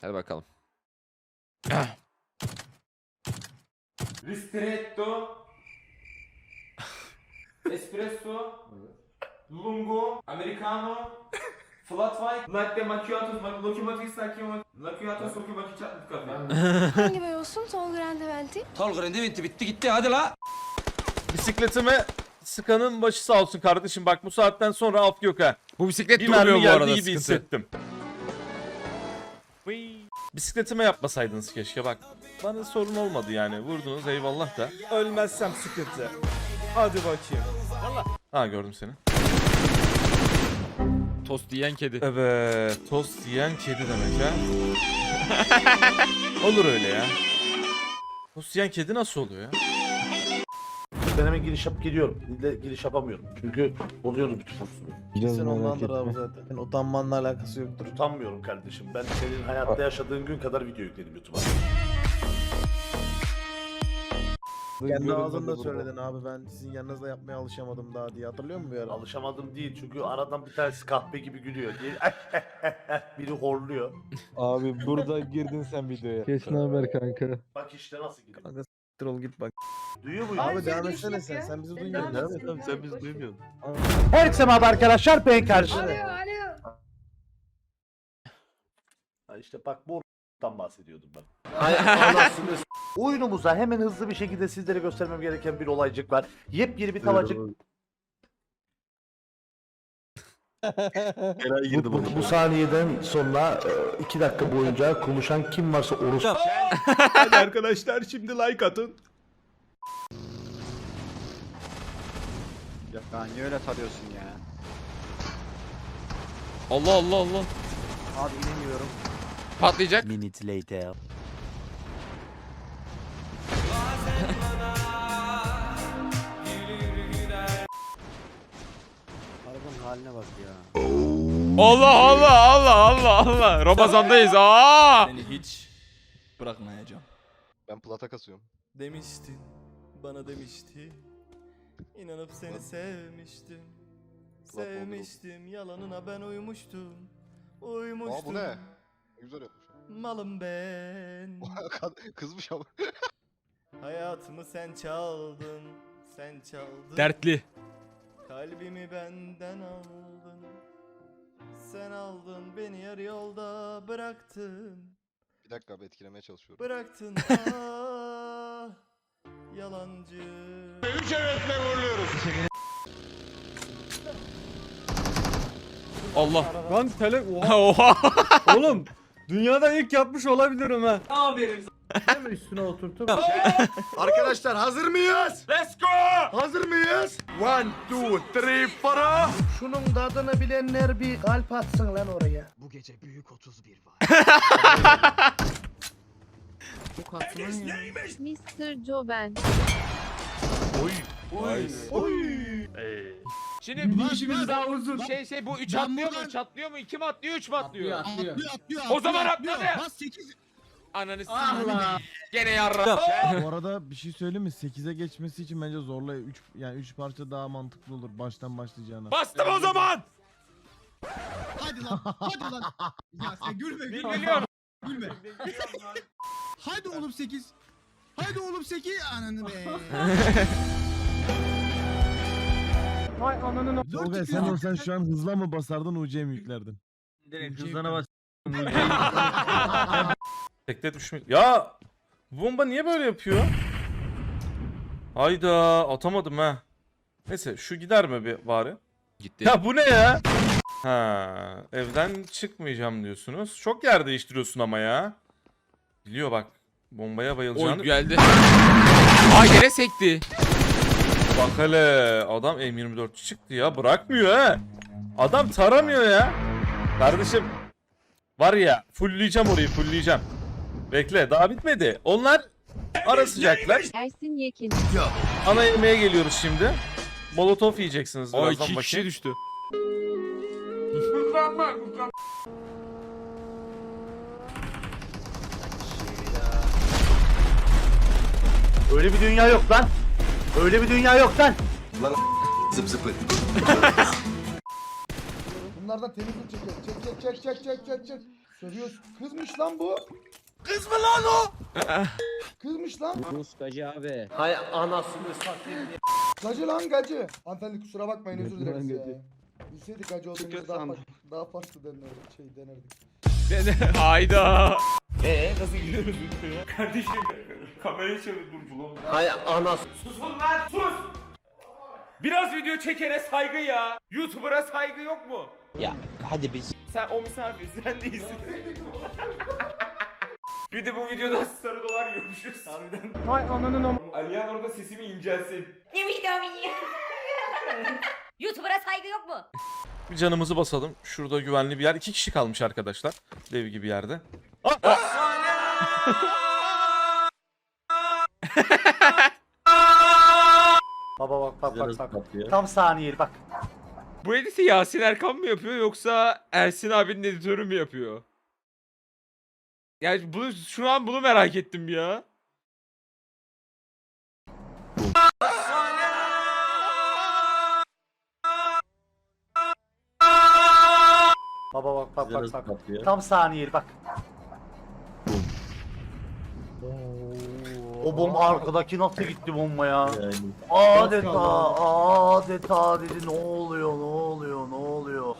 Hadi bakalım. Ristretto. Espresso. Lungo. Americano. Flat white. Latte macchiato. ma- Locomotive macchiato. Macchiato sokyo macchiato kafe. Hangi boy olsun? Tol Grande Venti. Tol grandi bitti bitti gitti hadi la. Bisikletime sıkanın başı sağ olsun kardeşim. Bak bu saatten sonra af yok ha. Bu bisiklet Bir durmuyor mermi bu geldiği arada gibi sıkıntı. hissettim. Bisikletime yapmasaydınız keşke bak. Bana sorun olmadı yani. Vurdunuz eyvallah da. Ölmezsem sıkıntı. Hadi bakayım. Ha gördüm seni. Tost yiyen kedi. Evet. Tost yiyen kedi demek ha. Olur öyle ya. Tost yiyen kedi nasıl oluyor ya? Ben hemen giriş yapıp geliyorum. İlle giriş yapamıyorum. Çünkü oluyordu bütün kursunu. Sen ondandır abi zaten. Yani utanmanla alakası yoktur. Utanmıyorum kardeşim. Ben senin hayatta yaşadığın gün kadar video yükledim YouTube'a. Kendi ağzınla söyledin abi ben sizin yanınızda yapmaya alışamadım daha diye hatırlıyor musun bir ara? Alışamadım değil çünkü aradan bir tanesi kahpe gibi gülüyor. Diye biri horluyor. Abi burada girdin sen videoya. Ne haber kanka? Bak işte nasıl gidiyor. Kanka s**tir ol git bak. Duyuyor muydun? Abi devam etsene sen sen bizi duymuyorsun değil mi? Tabii sen bizi duymuyorsun. Herkese merhaba arkadaşlar ben karşı. Alo alo. Ha işte bak bu dan bahsediyordum ben. Anasını s- Oyunumuza hemen hızlı bir şekilde sizlere göstermem gereken bir olaycık var. Yepyeni bir tavacık. Bu, bu, bu saniyeden sonra 2 dakika boyunca konuşan kim varsa orospu Hadi arkadaşlar şimdi like atın. Ya niye öyle tarıyorsun ya? Allah Allah Allah. Abi inemiyorum. Patlayacak. Arabanın haline bak ya. Allah Allah Allah Allah Allah. Ramazandayız. Aa! Seni hiç bırakmayacağım. Ben plata kasıyorum. Demiştin, bana demiştin. İnanıp seni sevmiştim. Ulan oldu. Sevmiştim, yalanına ben uymuştum. Aa Uymuştum. bu ne? Ne Güzel yapmış. Malım ben. Kızmış ama. Hayatımı sen çaldın. Sen çaldın. Dertli. Kalbimi benden aldın. Sen aldın beni yarı yolda bıraktın. Bir dakika abi etkilemeye çalışıyorum. Bıraktın ah yalancı. Allah. Lan tele... Oha. Oğlum dünyada ilk yapmış olabilirim ha. Hemen üstüne oturtup Arkadaşlar hazır mıyız? Let's go! Hazır mıyız? One, two, three, four. şunun tadını bilenler bir kalp atsın lan oraya. Bu gece büyük 31 var. Mr. Joe ben. Şimdi bir işimiz daha uzun. Şey şey bu 3 atlıyor mu? Çatlıyor mu? 2 mi atlıyor? 3 mü atlıyor? Atlıyor atlıyor. O zaman atladı. Ananı s**eyim. Gene yarra. Bu arada bir şey söyleyeyim mi? 8'e geçmesi için bence zorla 3 yani 3 parça daha mantıklı olur baştan başlayacağına. Bastım o zaman. Hadi lan hadi lan. Ya sen gülme gülme. milyon. Gülme. Hadi oğlum 8. Hadi oğlum 8 ananı be. Tolga sen olsan şu an hızla mı basardın UC'ye mi yüklerdin? Direkt hızlana bas. Tekte düşmüş. Ya bu bomba niye böyle yapıyor? Hayda atamadım ha. Neyse şu gider mi bir bari? Gitti. Ya bu ne ya? Ha, evden çıkmayacağım diyorsunuz. Çok yer değiştiriyorsun ama ya. Biliyor bak. Bombaya bayılacağını. Oy geldi. Aa yere sekti. Bak hele adam M24 çıktı ya bırakmıyor ha. Adam taramıyor ya. Kardeşim var ya fullleyeceğim orayı fullleyeceğim. Bekle daha bitmedi. Onlar ara sıcaklar. Ersin Yekin. Ana yemeğe geliyoruz şimdi. Molotof yiyeceksiniz Ay birazdan 2 kişi bakayım. düştü. Öyle bir dünya yok lan. Öyle bir dünya yok lan. Bunlardan temizlik çekiyor. Çek çek çek çek çek çek çek. Sövüyorsun. Kızmış lan bu. Kız mı lan o? Kızmış lan. Rus Gacı abi. Hay anasını satayım. Gacı lan gacı. Hanımefendi kusura bakmayın özür lan dileriz ya. Bilseydik gacı olduğumuzu daha, farklı, daha farklı denerdik. Şey denerdik. Hayda. Eee nasıl gidiyoruz? Kardeşim kamerayı çevir durculuğum. Hay anas. Susun lan sus! Biraz video çekene saygı ya. YouTuber'a saygı yok mu? Ya hadi biz. Sen o misafir sen değilsin. Bir de bu videoda sarı dolar. Harbiden. Hay ananın am. Aliyan orada sesimi incelsin. Ne video video? YouTuber'a saygı yok mu? Bir canımızı basalım. Şurada güvenli bir yer. İki kişi kalmış arkadaşlar. Dev gibi yerde. Baba bak bak bak bak. Tam saniyeli bak. Bu editi Yasin Erkan mı yapıyor yoksa Ersin abinin editörü mü yapıyor? Yani bunu, şu an bunu merak ettim ya. Baba bak bak bak bak. Tam saniyeli bak. O bomba arkadaki nasıl gitti bomba ya? Adeta adeta dedi ne oluyor ne oluyor ne oluyor?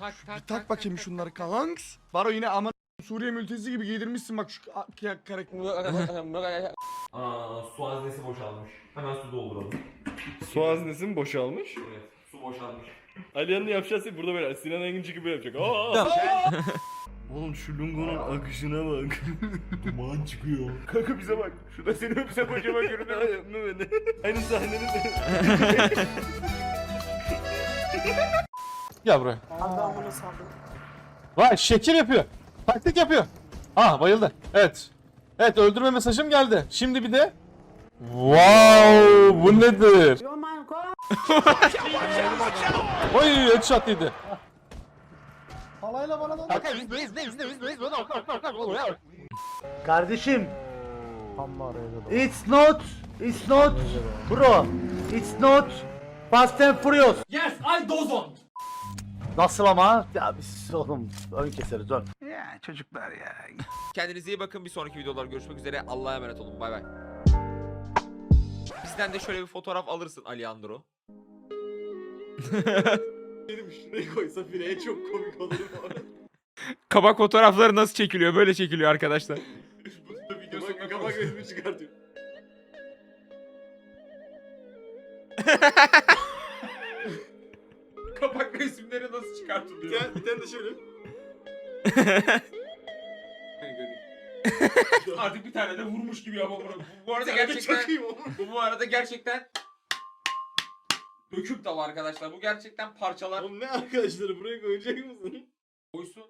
Tak tak Bir tak bakayım şunları kanks. Baro yine aman Suriye mülteci gibi giydirmişsin bak şu ka- ka- karakter. Aa su haznesi boşalmış. Hemen su dolduralım. Su haznesi mi boşalmış? Evet su boşalmış. Aliyan'ın yapacağı şey burada böyle. Sinan Engin çıkıp böyle yapacak. Aa! Oğlum şu lungonun akışına bak. Duman çıkıyor. Kanka bize bak. Şurada seni öpse kocaman görünüyor. Yapma beni. Aynı sahnenin Gel buraya. Vay şekil yapıyor. Taktik yapıyor. Ah bayıldı. Evet. Evet öldürme mesajım geldi. Şimdi bir de Wow bu nedir? Oy headshot yedi. Halayla bana da. Kardeşim. It's not It's not Bro It's not Fast and Furious Yes I dozon. Nasıl ama? Ya biz oğlum ön keseriz ön. Ya çocuklar ya. Kendinize iyi bakın. Bir sonraki videolarda görüşmek üzere. Allah'a emanet olun. Bay bay. Bizden de şöyle bir fotoğraf alırsın Aliandro. Şurayı koysa fireye çok komik olur bu arada. Kabak fotoğrafları nasıl çekiliyor? Böyle çekiliyor arkadaşlar. Bu video sonuna kapak resmi çıkartıyor. Kapak resimleri nasıl çıkartılıyor? Gel bir tane de şöyle. Artık bir tane de vurmuş gibi ama bunu. Bu arada Bir tane gerçekten bu bu arada gerçekten döküm de var arkadaşlar. Bu gerçekten parçalar Oğlum ne arkadaşları buraya koyacak mısın? koysun.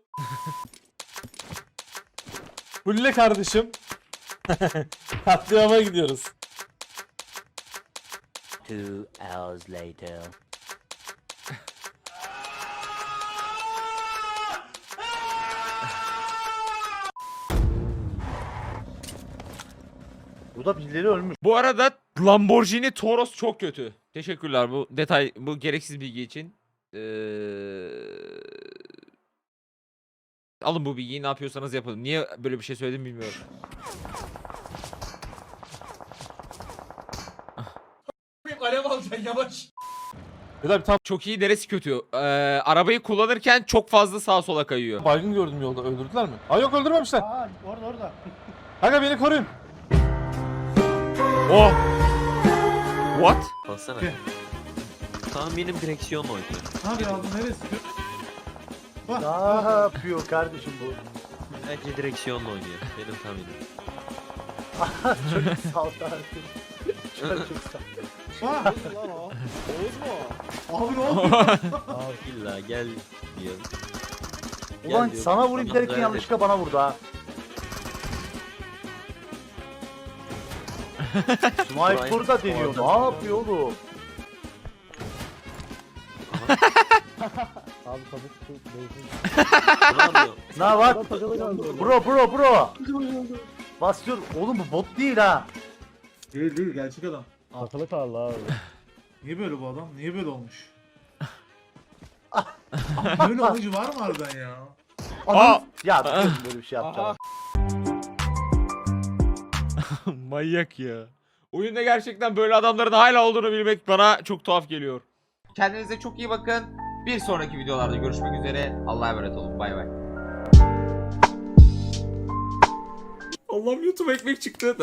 Hulle kardeşim. Katliama gidiyoruz. Two hours later. Burada birileri ölmüş. Bu arada Lamborghini Toros çok kötü. Teşekkürler bu detay bu gereksiz bilgi için. Ee... Alın bu bilgiyi ne yapıyorsanız yapın. Niye böyle bir şey söyledim bilmiyorum. Alev alacaksın yavaş. Bir de bir tam Çok iyi neresi kötü? Ee, arabayı kullanırken çok fazla sağa sola kayıyor. baygın gördüm yolda. Öldürdüler mi? Aa yok öldürmemişler. Aa orada orada. Kanka beni koruyun. Oh! What? Baksana. Tahminim direksiyon oydu. Abi aldım neresi? Ne yapıyor kardeşim bu? Bence direksiyonla oynuyor. Benim tahminim. Çocuk saldı artık. Çocuk saldı. Abi ne oldu? İlla gel diyor. Ulan diyor, sana vurayım bana derken ver yanlışlıkla bana vurdu ha. Sniper da deniyor. Ne yapıyor oğlum? Ne yapıyor? Ne var? Bro bro bro. Basıyor. Oğlum bu bot değil ha. Değil değil gerçek adam. Akıllı kaldı abi. Niye böyle bu adam? Niye böyle olmuş? Böyle oyuncu var mı harbiden ya? Aa! Ya böyle bir şey yapacağım. Manyak ya. Oyunda gerçekten böyle adamların hala olduğunu bilmek bana çok tuhaf geliyor. Kendinize çok iyi bakın. Bir sonraki videolarda görüşmek üzere. Allah'a emanet olun. Bay bay. Allah'ım YouTube ekmek çıktı.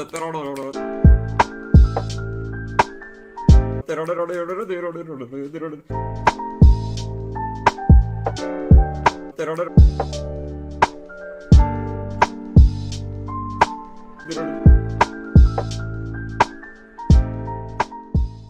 Terör.